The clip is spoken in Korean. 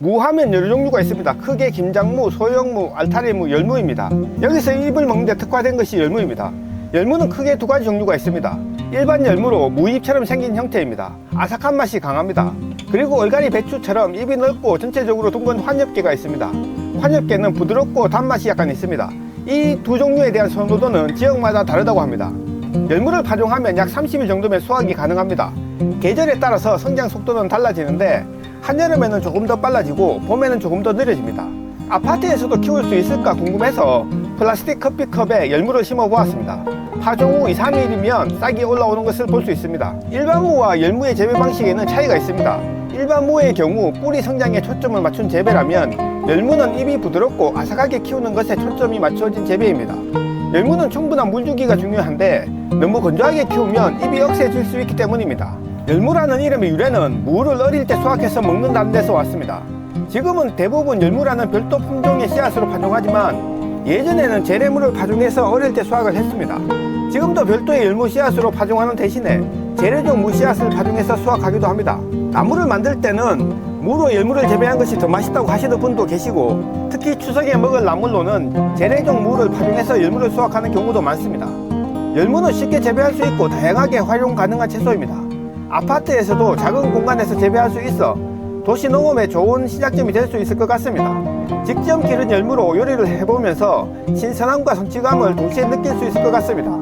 무하면 여러 종류가 있습니다. 크게 김장무, 소형무, 알타리무, 열무입니다. 여기서 잎을 먹는데 특화된 것이 열무입니다. 열무는 크게 두 가지 종류가 있습니다. 일반 열무로 무잎처럼 생긴 형태입니다. 아삭한 맛이 강합니다. 그리고 얼갈이 배추처럼 잎이 넓고 전체적으로 둥근 환엽계가 있습니다. 환엽계는 부드럽고 단맛이 약간 있습니다. 이 두 종류에 대한 선호도는 지역마다 다르다고 합니다. 열무를 파종하면 약 30일 정도면 수확이 가능합니다. 계절에 따라서 성장 속도는 달라지는데 한여름에는 조금 더 빨라지고 봄에는 조금 더 느려집니다. 아파트에서도 키울 수 있을까 궁금해서 플라스틱 커피컵에 열무를 심어 보았습니다. 파종 후 2, 3일이면 싹이 올라오는 것을 볼 수 있습니다. 일반 무와 열무의 재배 방식에는 차이가 있습니다. 일반 무의 경우 뿌리 성장에 초점을 맞춘 재배라면 열무는 잎이 부드럽고 아삭하게 키우는 것에 초점이 맞춰진 재배입니다. 열무는 충분한 물주기가 중요한데 너무 건조하게 키우면 잎이 억세질 수 있기 때문입니다. 열무라는 이름의 유래는 무를 어릴 때 수확해서 먹는다는 데서 왔습니다. 지금은 대부분 열무라는 별도 품종의 씨앗으로 파종하지만 예전에는 재래무를 파종해서 어릴 때 수확을 했습니다. 지금도 별도의 열무 씨앗으로 파종하는 대신에 재래종 무 씨앗을 파종해서 수확하기도 합니다. 나무를 만들 때는 무로 열무를 재배한 것이 더 맛있다고 하시는 분도 계시고 특히 추석에 먹을 나물로는 재래종 무를 파종해서 열무를 수확하는 경우도 많습니다. 열무는 쉽게 재배할 수 있고 다양하게 활용 가능한 채소입니다. 아파트에서도 작은 공간에서 재배할 수 있어 도시 농업에 좋은 시작점이 될 수 있을 것 같습니다. 직접 기른 열무로 요리를 해보면서 신선함과 성취감을 동시에 느낄 수 있을 것 같습니다.